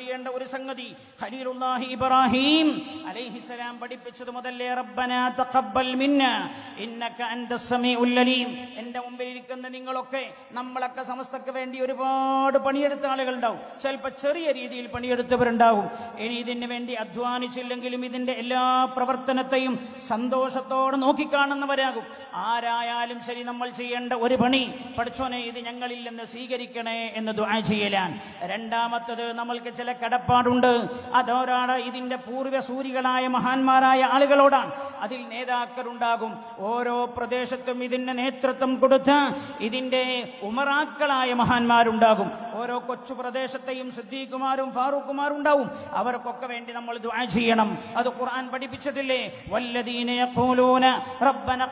ചെയ്യേണ്ട ഒരു സംഗതി. ഖലീലുല്ലാഹി ഇബ്രാഹിം അലൈഹിസ്സലാം പഠിപ്പിച്ചത് മുതലേ റബ്ബനാ തഖബ്ബൽ മിന്ന ഇന്നക അൻതസ് സമീഉൽ അലീം. എന്റെ മുമ്പിൽ ഇരിക്കുന്ന നിങ്ങളൊക്കെ നമ്മളൊക്കെ സമസ്തക്ക് വേണ്ടി ഒരുപാട് പണിയെടുത്ത ആളുകൾ ഉണ്ടാവും ചിലപ്പോൾ ചെറിയ രീതിയിൽ പണിയെടുത്തവരുണ്ടാവും. ഇനി ഇതിന് വേണ്ടി അധ്വാനിച്ചില്ലെങ്കിലും ഇതിന്റെ എല്ലാ പ്രവർത്തനത്തെയും സന്തോഷത്തോടെ നോക്കിക്കാണുന്നവരാകും. ആരായാലും ശരി നമ്മൾ ചെയ്യേണ്ട ഒരു പണി പഠിച്ചോനെ ഇത് ഞങ്ങളിൽ നിന്ന് സ്വീകരിക്കണേ എന്ന് ദുആ ചെയ്യലാൻ രണ്ടാമത്തത് നമ്മൾക്ക് ചില കടപ്പാടുണ്ട്. അതോരാണ് പൂർവ പൂർവസൂരികളായ മഹാന്മാരായ ആളുകളോടാണ്. അതിൽ നേതാക്കളുണ്ടാകും. ഓരോ പ്രദേശത്തും ഇതിന്റെ നേതൃത്വം കൊടുത്ത് ഇതിന്റെ ഉമറാക്കളായ മഹാന്മാരുണ്ടാകും. ഓരോ കൊച്ചു പ്രദേശത്തെയും സിദ്ദീഖുമാരും ഫാറൂഖുമാരും ഉണ്ടാവും. അവർക്കൊക്കെ വേണ്ടി നമ്മൾ ദുആ ചെയ്യണം. അത് ഖുർആൻ പഠിപ്പിച്ചിട്ടില്ലേ വല്ലദീന യഖൂലൂന റബ്ബന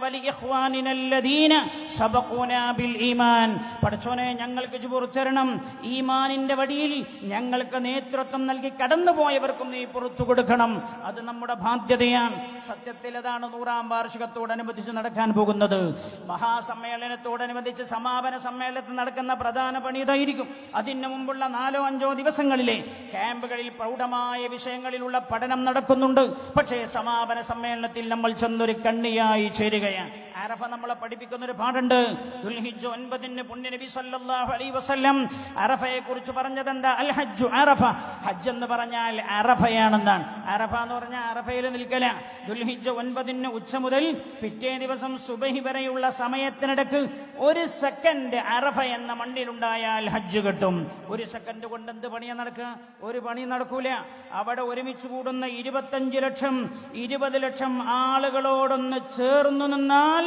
വലിഇഖ്വാനിന അല്ലദീന സബഖൂനാ ബിൽ ഈമാൻ. പഠിച്ചോനെ ഞങ്ങൾക്ക് ചുപുറത്തരണം തരണം. ഈമാനിന്റെ വഴിയിൽ ഞങ്ങൾക്ക് നേതൃത്വം നൽകി കടന്നുപോയവർക്കും നീ പുറത്തു കൊടുക്കണം. അത് നമ്മുടെ ബാധ്യതയാണ്. സത്യത്തിൽ അതാണ് നൂറാം വാർഷികത്തോടനുബന്ധിച്ച് നടക്കാൻ പോകുന്നത്. മഹാസമ്മേളനത്തോടനുബന്ധിച്ച് സമാപന സമ്മേളനത്തിൽ നടക്കുന്ന പ്രധാന പണി ഇതായിരിക്കും. അതിന് മുമ്പുള്ള നാലോ അഞ്ചോ ദിവസങ്ങളിലെ ക്യാമ്പുകളിൽ പ്രൗഢമായ വിഷയങ്ങളിലുള്ള പഠനം നടക്കുന്നുണ്ട്. പക്ഷേ സമാപന സമ്മേളനത്തിൽ നമ്മൾ ചെന്നൊരു കണ്ണിയായി ചേരുകയാണ്. അറഫ നമ്മളെ പഠിപ്പിക്കുന്ന ഒരു പാടുണ്ട്. ദുൽഹിജ്ജ് ഒൻപതിന് പുണ്യ നബി സല്ലല്ലാഹു അലൈഹി വസല്ലം അറഫയെ കുറിച്ച് പറഞ്ഞത് എന്താ അൽ ഹജ്ജു അറഫ. ഹജ്ജ് എന്ന് പറഞ്ഞാൽ അറഫയാണെന്നാണ്. അറഫ എന്ന് പറഞ്ഞാൽ അറഫയിൽ നിൽക്കല. ദുൽഹിജ്ജ് ഒൻപതിന് ഉച്ച മുതൽ പിറ്റേ ദിവസം സുബഹി വരെയുള്ള സമയത്തിനിടക്ക് ഒരു സെക്കൻഡ് അറഫ എന്ന മണ്ണിലുണ്ടായാൽ ഹജ്ജ് കിട്ടും. ഒരു സെക്കൻഡ് കൊണ്ട് എന്ത് പണിയാ നടക്കുക? ഒരു പണി നടക്കൂല. അവിടെ ഒരുമിച്ച് കൂടുന്ന ഇരുപത്തഞ്ച് ലക്ഷം ഇരുപത് ലക്ഷം ആളുകളോടൊന്ന് ചേർന്നു നിന്നാൽ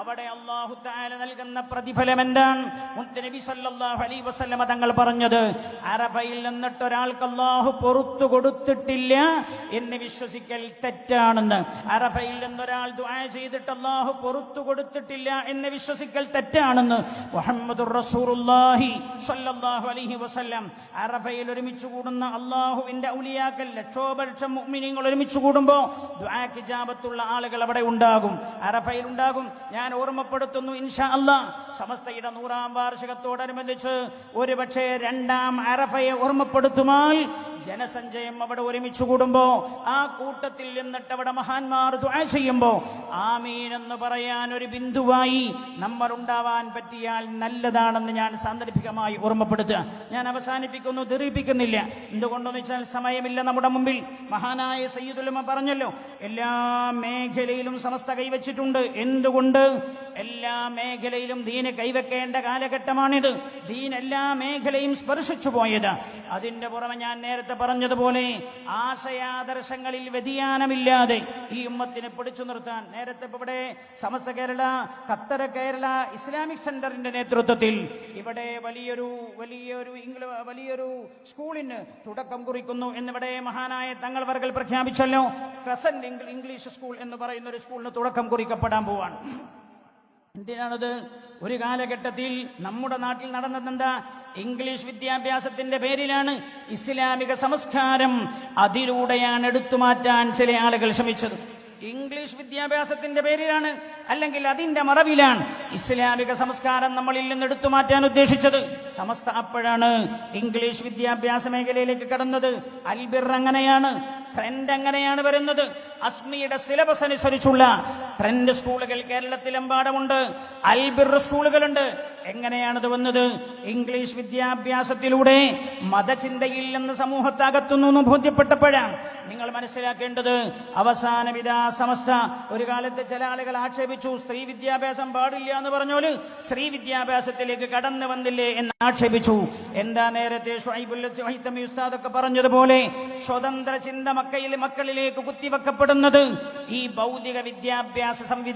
അവിടെ അള്ളാഹു താല നൽകുന്ന പ്രതിഫലം എന്താണ്? മുത്തനബി സല്ലാഹു അലൈ വസല്ലമ തങ്ങൾ പറഞ്ഞത് അറഫയിൽ നിന്നിട്ട് ഒരാൾക്ക് അള്ളാഹു പുറത്തു കൊടുത്തിട്ടില്ല എന്ന് വിശ്വസിക്കൽ തെറ്റാണെന്ന്. അറഫയിൽ നിന്നൊരാൾ ദ്വായ ചെയ്തിട്ട് അള്ളാഹു പുറത്തു കൊടുത്തിട്ടില്ല എന്ന് വിശ്വസിക്കൽ തെറ്റാണെന്ന് മുഹമ്മദ് റസൂലുള്ളാഹി സല്ലാഹു അലൈഹി വസല്ലം. അറഫയിൽ ഒരുമിച്ച് കൂടുന്ന അള്ളാഹുവിന്റെ ഔലിയാക്കൽ ലക്ഷോപലക്ഷം മുഅ്മിനീങ്ങൾ ഒരുമിച്ച് കൂടുമ്പോൾ ദുആക്ക് ജാപത്തുള്ള ആളുകൾ അവിടെ ഉണ്ടാകും. അറഫയിൽ ഉണ്ടാകും. ഞാൻ ഓർമ്മപ്പെടുത്തുന്നു ഇൻഷാ അല്ല. സമസ്തയുടെ നൂറാം വാർഷികത്തോടനുബന്ധിച്ച് ഒരുപക്ഷെ രണ്ടാം അറഫയെ ഓർമ്മപ്പെടുത്തുമാൽ ജനസഞ്ചയം അവിടെ ഒരുമിച്ച് കൂടുമ്പോ ആ കൂട്ടത്തിൽ നിന്നിട്ട് അവിടെ മഹാന്മാർ ദുആ ചെയ്യുമ്പോ ആമീൻ എന്ന് പറയാൻ ഒരു ബിന്ദുവായി നമ്മൾ ഉണ്ടാവാൻ പറ്റിയാൽ നല്ലതാണെന്ന് ഞാൻ സാന്ദർഭികമായി ഓർമ്മപ്പെടുത്തുക. ഞാൻ അവസാനിപ്പിക്കുന്നു ദീർഘിപ്പിക്കുന്നില്ല എന്തുകൊണ്ടെന്ന് വെച്ചാൽ സമയമില്ല നമ്മുടെ മുമ്പിൽ. മഹാനായ സയ്യിദുലമ പറഞ്ഞല്ലോ എല്ലാ മേഖലയിലും സമസ്ത കൈവച്ചിട്ടുണ്ട്. എന്തുകൊണ്ട്? എല്ലാ മേഖലയിലും ദീന് കൈവെക്കേണ്ട കാലഘട്ടമാണിത്. ദീൻ എല്ലാ മേഖലയും സ്പർശിച്ചു പോയത്. അതിന്റെ പുറമെ ഞാൻ നേരത്തെ പറഞ്ഞതുപോലെ ആശയാദർശങ്ങളിൽ വ്യതിയാനമില്ലാതെ ഈ ഉമ്മത്തിനെ പിടിച്ചു നിർത്താൻ നേരത്തെ ഇവിടെ സമസ്ത കേരള ഖത്തർ കേരള ഇസ്ലാമിക് സെന്ററിന്റെ നേതൃത്വത്തിൽ ഇവിടെ വലിയൊരു വലിയൊരു വലിയൊരു സ്കൂളിന് തുടക്കം കുറിക്കുന്നു എന്നിവിടെ മഹാനായ തങ്ങൾ വർഗൽ പ്രഖ്യാപിച്ചല്ലോ. ക്രസന്റ് ഇംഗ്ലീഷ് സ്കൂൾ എന്ന് പറയുന്ന ഒരു സ്കൂളിന് തുടക്കം കുറിക്കപ്പെടാൻ പോവാണ്. എന്തിനാണത്? ഒരു കാലഘട്ടത്തിൽ നമ്മുടെ നാട്ടിൽ നടന്നതെന്താ? ഇംഗ്ലീഷ് വിദ്യാഭ്യാസത്തിന്റെ പേരിലാണ് ഇസ്ലാമിക സംസ്കാരം അതിലൂടെയാണ് എടുത്തു മാറ്റാൻ ചില ആളുകൾ ശ്രമിച്ചത്. ഇംഗ്ലീഷ് വിദ്യാഭ്യാസത്തിന്റെ പേരിലാണ് അല്ലെങ്കിൽ അതിന്റെ മറവിലാണ് ഇസ്ലാമിക സംസ്കാരം നമ്മളിൽ നിന്ന് എടുത്തു മാറ്റാൻ ഉദ്ദേശിച്ചത്. സമസ്ത അപ്പോഴാണ് ഇംഗ്ലീഷ് വിദ്യാഭ്യാസ മേഖലയിലേക്ക് കടന്നത്. അൽബിർ അങ്ങനെയാണ്. ട്രെൻഡ് എങ്ങനെയാണ് വരുന്നത്. അസ്മിയുടെ സിലബസ് അനുസരിച്ചുള്ള ട്രെൻഡ് സ്കൂളുകൾ കേരളത്തിലെമ്പാടുമുണ്ട്. അൽബിർ സ്കൂളുകളുണ്ട്. എങ്ങനെയാണത് വന്നത്? ഇംഗ്ലീഷ് വിദ്യാഭ്യാസത്തിലൂടെ മതചിന്തയില്ലെന്ന് നിന്ന് സമൂഹത്തെ ബോധ്യപ്പെട്ടപ്പോഴാണ് നിങ്ങൾ മനസ്സിലാക്കേണ്ടത്. അവസാന വിധാ സമസ്ത. ഒരു കാലത്ത് ചില ആളുകൾ ആക്ഷേപിച്ചു സ്ത്രീ വിദ്യാഭ്യാസം പാടില്ല എന്ന് പറഞ്ഞോൽ സ്ത്രീ വിദ്യാഭ്യാസത്തിലേക്ക് കടന്നു വന്നില്ലേ എന്ന് ആക്ഷേപിച്ചു. എന്താ നേരത്തെ ഉസ്താദൊക്കെ പറഞ്ഞതുപോലെ സ്വതന്ത്ര ചിന്ത മക്കയിൽ മക്കളിലേക്ക് കുത്തിവെക്കപ്പെടുന്നത് ഈ ഭൗതിക വിദ്യാഭ്യാസ സംവിധാനം